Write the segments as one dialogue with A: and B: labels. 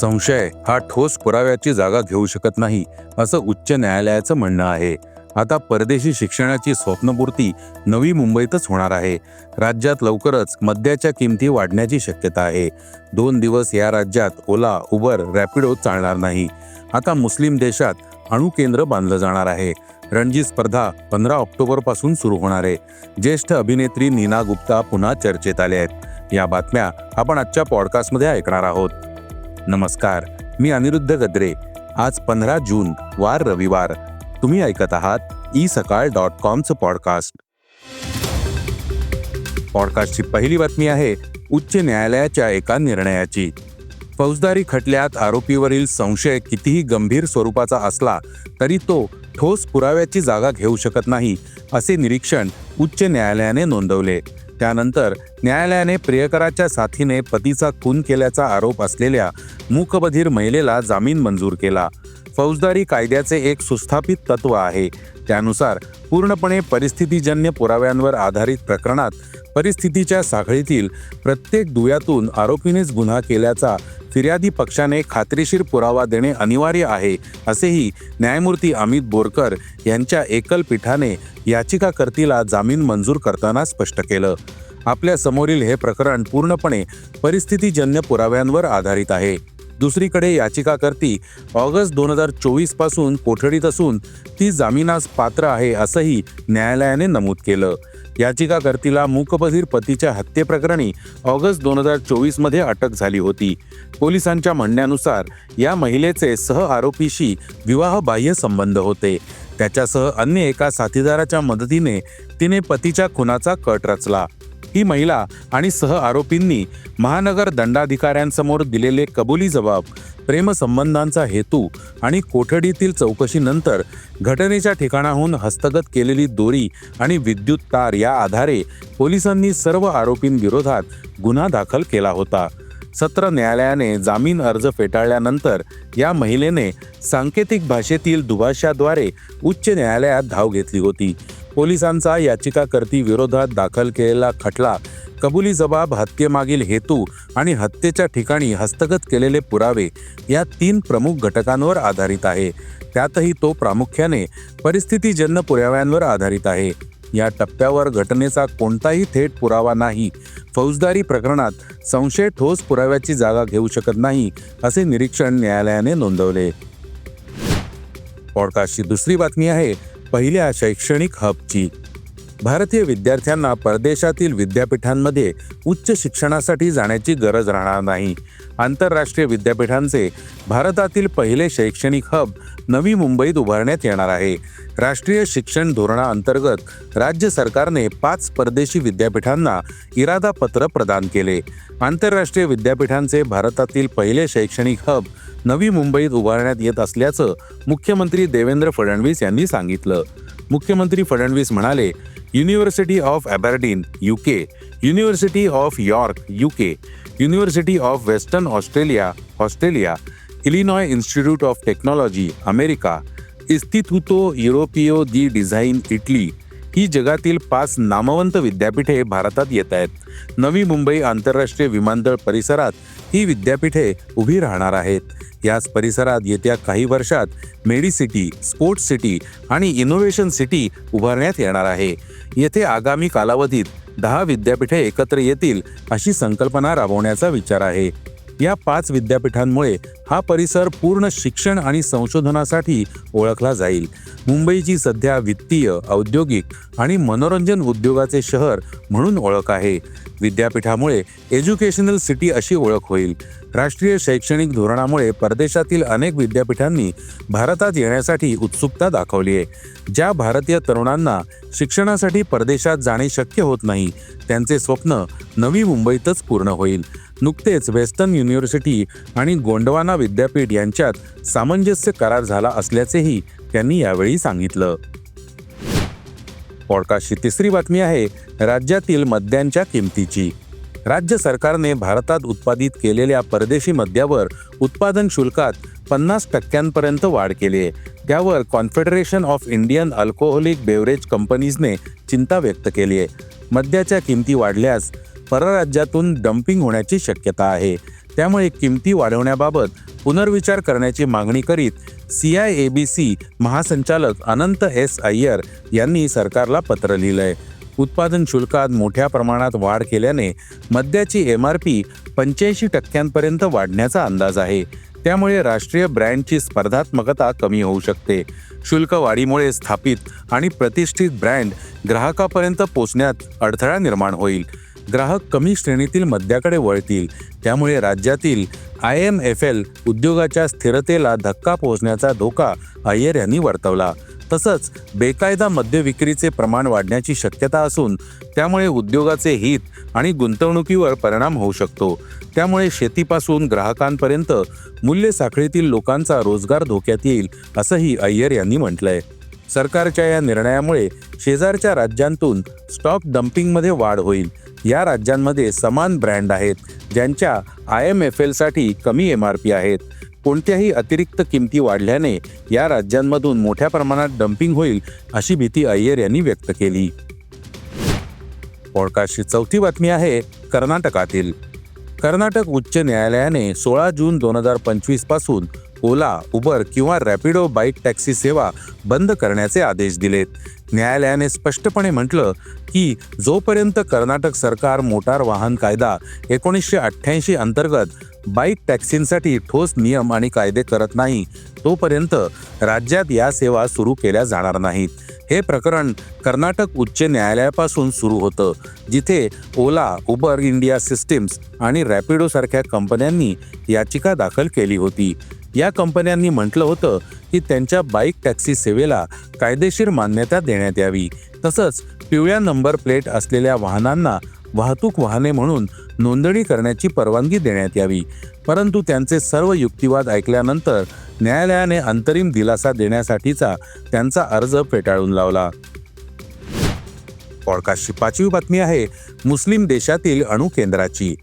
A: संशय हा ठोस पुराव्याची जागा घेऊ शकत नाही असं उच्च न्यायालयाचं म्हणणं आहे. आता परदेशी शिक्षणाची स्वप्नपूर्ती नवी मुंबईतच होणार आहे. राज्यात लवकरच मद्याच्या किमती वाढण्याची शक्यता आहे. दोन दिवस या राज्यात ओला उबर रॅपिडो चालणार नाही. आता मुस्लिम देशात अणुकेंद्र बांधलं जाणार आहे. रणजी स्पर्धा पंधरा ऑक्टोबरपासून सुरू होणार आहे. ज्येष्ठ अभिनेत्री नीना गुप्ता पुन्हा चर्चेत आले आहेत. या बातम्या आपण आजच्या पॉडकास्टमध्ये ऐकणार आहोत. नमस्कार मी अनिरुद्ध गद्रे. आज पंधरा जून वार रविवार. तुम्ही ऐकत आहात ई सकाळ डॉट कॉमचं पॉडकास्ट. पॉडकास्टची पहिली बातमी आहे उच्च न्यायालयाच्या एका निर्णयाची. फौजदारी खटल्यात आरोपीवरील संशय कितीही गंभीर स्वरूपाचा असला तरी तो ठोस पुराव्याची जागा घेऊ शकत नाही असे निरीक्षण उच्च न्यायालयाने नोंदवले. त्यानंतर न्यायालयाने प्रियकराच्या साथीने पतीचा खून केल्याचा आरोप असलेल्या मूकबधीर महिलेला जामीन मंजूर केला. फौजदारी कायद्याचे एक सुस्थापित तत्व आहे. त्यानुसार पूर्णपणे परिस्थितीजन्य पुराव्यांवर आधारित प्रकरणात परिस्थितीच्या साखळीतील प्रत्येक दुव्यातून आरोपीनेच गुन्हा केल्याचा फिर्यादी पक्षाने खात्रीशीर पुरावा देणे अनिवार्य आहे असेही न्यायमूर्ती अमित बोरकर यांच्या एकल पीठाने याचिकाकर्तीला जामीन मंजूर करताना स्पष्ट केलं. आपल्या समोरील हे प्रकरण पूर्णपणे परिस्थितीजन्य पुराव्यांवर आधारित आहे. दुसरीकडे याचिकाकर्ती ऑगस्ट दोन हजार चोवीसपासून कोठडीत असून ती जामिनास पात्र आहे असंही न्यायालयाने नमूद केलं. याचिकाकर्तीला मूकबधीर पतीच्या हत्येप्रकरणी ऑगस्ट दोन हजार चोवीसमध्ये अटक झाली होती. पोलिसांच्या म्हणण्यानुसार या महिलेचे सह आरोपीशी विवाहबाह्य संबंध होते. त्याच्यासह अन्य एका साथीदाराच्या मदतीने तिने पतीच्या खुनाचा कट रचला. ही महिला आणि सह आरोपींनी महानगर दंडाधिकाऱ्यांसमोर दिलेले कबुली जबाब प्रेमसंबंधांचा हेतू आणि कोठडीतील चौकशीनंतर घटनेच्या ठिकाणाहून हस्तगत केलेली दोरी आणि विद्युत तार या आधारे पोलिसांनी सर्व आरोपींविरोधात गुन्हा दाखल केला होता. सत्र न्यायालयाने जामीन अर्ज फेटाळल्यानंतर या महिलेने सांकेतिक भाषेतील दुभाषाद्वारे उच्च न्यायालयात धाव घेतली होती. पोलिसांचा याचिकाकर्ती विरोधात दाखल केलेला खटला कबुली जबाब हत्येमागील हेतू आणि हत्येच्या ठिकाणी हस्तगत केलेले पुरावे या तीन प्रमुख घटकांवर आधारित आहे. त्यातही तो प्रामुख्याने परिस्थितीजन्य पुराव्यांवर आधारित आहे. या टप्प्यावर घटनेचा कोणताही थेट पुरावा नाही. फौजदारी प्रकरणात संशय ठोस पुराव्याची जागा घेऊ शकत नाही असे निरीक्षण न्यायालयाने नोंदवले. पॉडकास्टची दुसरी बातमी आहे पहिल्या शैक्षणिक हबची. भारतीय विद्यार्थ्यांना परदेशातील विद्यापीठांमध्ये उच्च शिक्षणासाठी जाण्याची गरज राहणार नाही. आंतरराष्ट्रीय विद्यापीठांचे भारतातील पहिले शैक्षणिक हब नवी मुंबईत उभारण्यात येणार आहे. राष्ट्रीय शिक्षण धोरणाअंतर्गत राज्य सरकारने पाच परदेशी विद्यापीठांना इरादा पत्र प्रदान केले. आंतरराष्ट्रीय विद्यापीठांचे भारतातील पहिले शैक्षणिक हब नवी मुंबईत उभारण्यात येत असल्याचं मुख्यमंत्री देवेंद्र फडणवीस यांनी सांगितलं. मुख्यमंत्री फडणवीस म्हणाले University of Aberdeen U K University of York U K University of Western Australia Australia Illinois Institute of Technology America Istituto Europeo di Design Italy ही जगातील पाच नामवंत विद्यापीठे भारतात येत आहेत. नवी मुंबई आंतरराष्ट्रीय विमानतळ परिसरात ही विद्यापीठे उभी राहणार आहेत. याच परिसरात येत्या काही वर्षात मेडिसिटी स्पोर्ट्स सिटी आणि इनोव्हेशन सिटी उभारण्यात येणार आहे. येथे आगामी कालावधीत दहा विद्यापीठे एकत्र येतील अशी संकल्पना राबवण्याचा विचार आहे. या पाच विद्यापीठांमुळे हा परिसर पूर्ण शिक्षण आणि संशोधनासाठी ओळखला जाईल. मुंबईची सध्या वित्तीय औद्योगिक आणि मनोरंजन उद्योगाचे शहर म्हणून ओळख आहे. विद्यापीठामुळे एज्युकेशनल सिटी अशी ओळख होईल. राष्ट्रीय शैक्षणिक धोरणामुळे परदेशातील अनेक विद्यापीठांनी भारतात येण्यासाठी उत्सुकता दाखवली आहे. ज्या भारतीय तरुणांना शिक्षणासाठी परदेशात जाणे शक्य होत नाही त्यांचे स्वप्न नवी मुंबईतच पूर्ण होईल. नुकतेच वेस्टर्न युनिव्हर्सिटी आणि गोंडवाना विद्यापीठ यांच्यात सामंजस्य करार झाला असल्याचेही त्यांनी यावेळी सांगितलं. पॉडकास्टची तिसरी बातमी आहे राज्यातील मद्यांच्या किमतीची. राज्य सरकारने भारतात उत्पादित केलेल्या परदेशी मद्यावर उत्पादन शुल्कात पन्नास टक्क्यांपर्यंत वाढ केली आहे त्यावर Confederation of Indian Alcoholic Beverage कंपनीजने चिंता व्यक्त केली आहे मद्याच्या किमती वाढल्यास परराज्यातून डम्पिंग होण्याची शक्यता आहे. त्यामुळे किमती वाढवण्याबाबत पुनर्विचार करण्याची मागणी करीत C I A B C महासंचालक अनंत एस अय्यर यांनी सरकारला पत्र लिहिलंय. उत्पादन शुल्कात मोठ्या प्रमाणात वाढ केल्याने मद्याची एम आर पी पंच्याऐंशी टक्क्यांपर्यंत वाढण्याचा अंदाज आहे. त्यामुळे राष्ट्रीय ब्रँडची स्पर्धात्मकता कमी होऊ शकते. शुल्क वाढीमुळे स्थापित आणि प्रतिष्ठित ब्रँड ग्राहकापर्यंत पोचण्यात अडथळा निर्माण होईल. ग्राहक कमी श्रेणीतील मद्याकडे वळतील. त्यामुळे राज्यातील आय एम एफ एल उद्योगाच्या स्थिरतेला धक्का पोहोचण्याचा धोका अय्यर यांनी वर्तवला. तसंच बेकायदा मद्य विक्रीचे प्रमाण वाढण्याची शक्यता असून त्यामुळे उद्योगाचे हित आणि गुंतवणुकीवर परिणाम होऊ शकतो. त्यामुळे शेतीपासून ग्राहकांपर्यंत मूल्य साखळीतील लोकांचा रोजगार धोक्यात येईल असंही अय्यर यांनी म्हटलंय. सरकारच्या या निर्णयामुळे शेजारच्या राज्यांतून स्टॉक डम्पिंगमध्ये वाढ होईल. या राज्यांमध्ये समान ब्रँड आहेत ज्यांच्या आय एम एफ एलसाठी कमी एम आर पी आहेत. कोणत्याही अतिरिक्त किमती वाढल्याने या राज्यांमधून मोठ्या प्रमाणात डम्पिंग होईल अशी भीती अय्यर यांनी व्यक्त केली. पॉडकास्टची चौथी बातमी आहे कर्नाटकातील. कर्नाटक उच्च न्यायालयाने सोळा जून दोन हजार पंचवीसपासून ओला उबर किंवा रॅपिडो बाईक टॅक्सी सेवा बंद करण्याचे आदेश दिलेत. न्यायालयाने स्पष्टपणे म्हटलं की जोपर्यंत कर्नाटक सरकार मोटार वाहन कायदा एकोणीसशे अठ्ठ्याऐंशी अंतर्गत बाईक टॅक्सींसाठी ठोस नियम आणि कायदे करत नाही तोपर्यंत राज्यात या सेवा सुरू केल्या जाणार नाहीत. हे प्रकरण कर्नाटक उच्च न्यायालयापासून सुरू होतं जिथे ओला उबर इंडिया सिस्टीम्स आणि रॅपिडो सारख्या कंपन्यांनी याचिका दाखल केली होती. या कंपन्यांनी म्हटलं होतं की त्यांच्या बाईक टॅक्सी सेवेला कायदेशीर मान्यता देण्यात यावी. तसंच पिवळ्या नंबर प्लेट असलेल्या वाहनांना वाहतूक वाहने म्हणून नोंदणी करण्याची परवानगी देण्यात यावी. परंतु त्यांचे सर्व युक्तिवाद ऐकल्यानंतर न्यायालयाने अंतरिम दिलासा देण्यासाठीचा त्यांचा अर्ज फेटाळून लावला. पॉडकास्टची पाचवी बातमी आहे मुस्लिम देशातील अणु केंद्राची.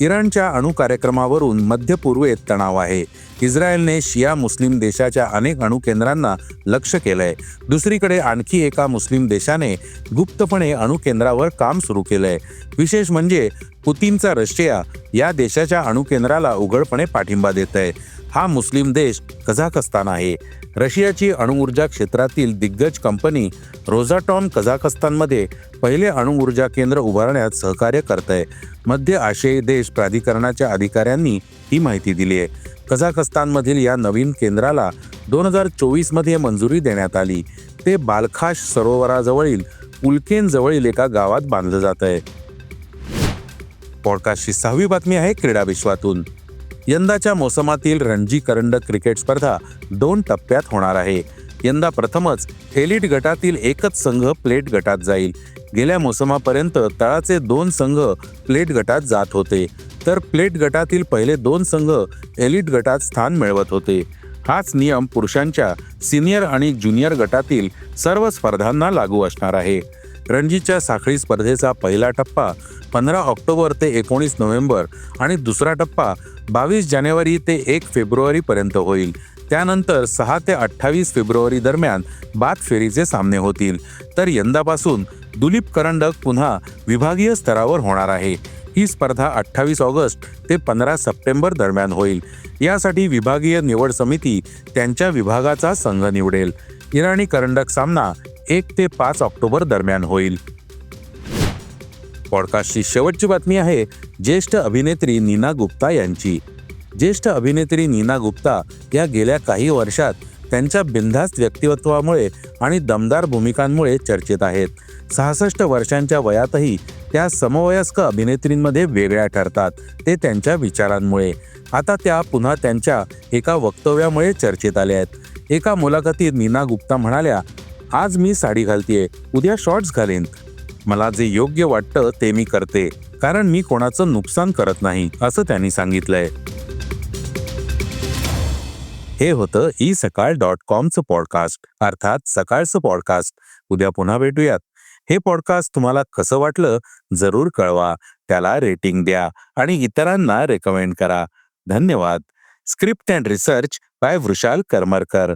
A: इराणच्या अणु कार्यक्रमावरून मध्य पूर्वेत तणाव आहे. इस्रायलने शिया मुस्लिम देशाच्या अनेक अणुकेंद्रांना लक्ष केलंय. दुसरीकडे आणखी एका मुस्लिम देशाने गुप्तपणे अणुकेंद्रावर काम सुरू केलंय. विशेष म्हणजे पुतीनचा रशिया या देशाच्या अणुकेंद्राला उघडपणे पाठिंबा देत आहे हा मुस्लिम देश कझाकस्तान आहे. रशियाची अणुऊर्जा क्षेत्रातील दिग्गज कंपनी रोझाटॉम कझाकस्तानमध्ये पहिले अणुऊर्जा केंद्र उभारण्यात सहकार्य करत आहे मध्य आशियाई देश प्राधिकरणाच्या अधिकाऱ्यांनी ही माहिती दिली आहे. कझाकस्तानमधील या नवीन केंद्राला दोन हजार चोवीसमध्ये मंजुरी देण्यात आली. ते बालखाश सरोवराजवळील उल्केन जवळील एका गावात बांधलं जात आहे पॉडकास्टची सहावी बातमी आहे क्रीडा विश्वातून. यंदाच्या मोसमातील रणजी करंडक क्रिकेट स्पर्धा दोन टप्प्यात होणार आहे. यंदा प्रथमच एलिट गटातील एकच संघ प्लेट गटात जाईल. गेल्या मोसमापर्यंत तळाचे दोन संघ प्लेट गटात जात होते. तर प्लेट गटातील पहिले दोन संघ एलिट गटात स्थान मिळवत होते. हाच नियम पुरुषांच्या सिनियर आणि ज्युनियर गटातील सर्व स्पर्धांना लागू असणार आहे. रणजीच्या साखळी स्पर्धेचा पहिला टप्पा पंधरा ऑक्टोबर ते एकोणीस नोव्हेंबर आणि दुसरा टप्पा बावीस जानेवारी ते एक फेब्रुवारीपर्यंत होईल. त्यानंतर सहा ते अठ्ठावीस फेब्रुवारी दरम्यान बाद फेरीचे सामने होतील. तर यंदापासून दुलीप करंडक पुन्हा विभागीय स्तरावर होणार आहे. ही स्पर्धा अठ्ठावीस ऑगस्ट ते पंधरा सप्टेंबर दरम्यान होईल. यासाठी विभागीय निवड समिती त्यांच्या विभागाचा संघ निवडेल. इराणी करंडक सामना एक ते पाच ऑक्टोबर दरम्यान होईल. पॉडकास्टची शेवटची बातमी आहे ज्येष्ठ अभिनेत्री नीना गुप्ता यांची. ज्येष्ठ अभिनेत्री नीना गुप्ता या गेल्या काही वर्षात त्यांच्या बिनधास्त व्यक्तिमत्वामुळे आणि दमदार भूमिकांमुळे चर्चेत आहेत. सहासष्ट वर्षांच्या वयातही त्या समवयस्क अभिनेत्रींमध्ये वेगळ्या ठरतात ते त्यांच्या विचारांमुळे. आता त्या पुन्हा त्यांच्या एका वक्तव्यामुळे चर्चेत आल्या आहेत. एका मुलाखतीत नीना गुप्ता म्हणाल्या आज मी साडी घालतीये उद्या शॉर्ट्स घालेन. मला जे योग्य वाटतं ते मी करते कारण मी कोणाचं नुकसान करत नाही असं त्यांनी सांगितलंय. हे होतं ई सकाळ डॉट कॉमचं पॉडकास्ट अर्थात सकाळचं पॉडकास्ट. उद्या पुन्हा भेटूयात. हे पॉडकास्ट तुम्हाला कसं वाटलं जरूर कळवा त्याला रेटिंग द्या आणि इतरांना रेकमेंड करा. धन्यवाद. Script and research by Vrushal Karmarkar